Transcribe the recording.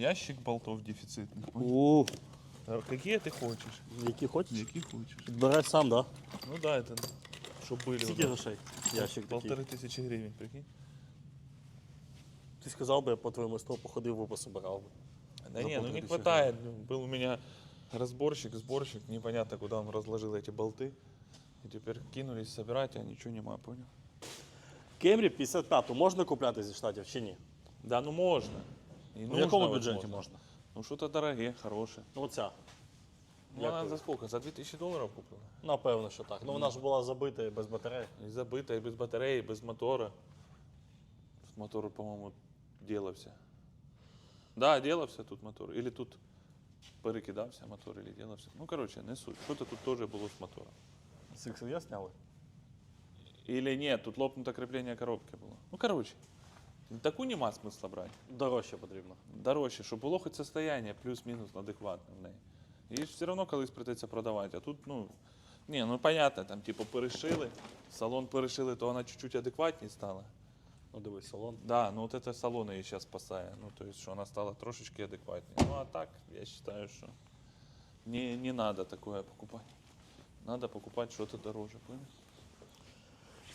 Ящик болтов дефицитных. У, А Какие ты хочешь? які хочеш? Какие хочешь? Підбирай сам, да? Ну да, это, чтобы были. Скільки грошей? Ящик такий. Полторы тысячи гривен, прикинь. Ти сказав би, я по твоєму столу походив би пособирав би. Да За не, ну полторы не тысячи хватает. Ну, Был у меня разборщик, сборщик, непонятно, куда он разложил эти болты. И теперь кинулись собирать, а ничего нема, понял? Кемрі 55 можна купляти зі штатів чи ні? Да, ну можно. И В нужно, якому вот бюджеті можна? Ну что-то дорогие, хорошие. Ну оця. Ну, Як она ви? за сколько? За 2000 долларов куплена? Напевно, що так. Ну вона ж була забита і без батареї. И забыта, и без батареи, и без мотора. С мотора, по-моему, делався. Да, делався тут мотор. Или тут перекидався мотор, или делався. Ну, короче, не суть. Что-то тут тоже было с мотором. З я сняли? Или нет, тут лопнуто крепление коробки было. Ну, короче, таку нема смисла брати. Дорожче потрібно. Дорожче, щоб було хоч состояние плюс-мінус адекватне в неї. І ж все одно колись прийдеться продавати. А тут, ну, ні, ну понятно, там, типу, перешили, салон перешили, то вона чуть-чуть адекватніше стала. Ну дивись, салон. Да, ну вот это салон ее сейчас спасает. Ну, то есть, что она стала трошечки адекватнее. Ну, а так, я считаю, что не, не надо такое покупать. Надо покупать что-то дороже, понял?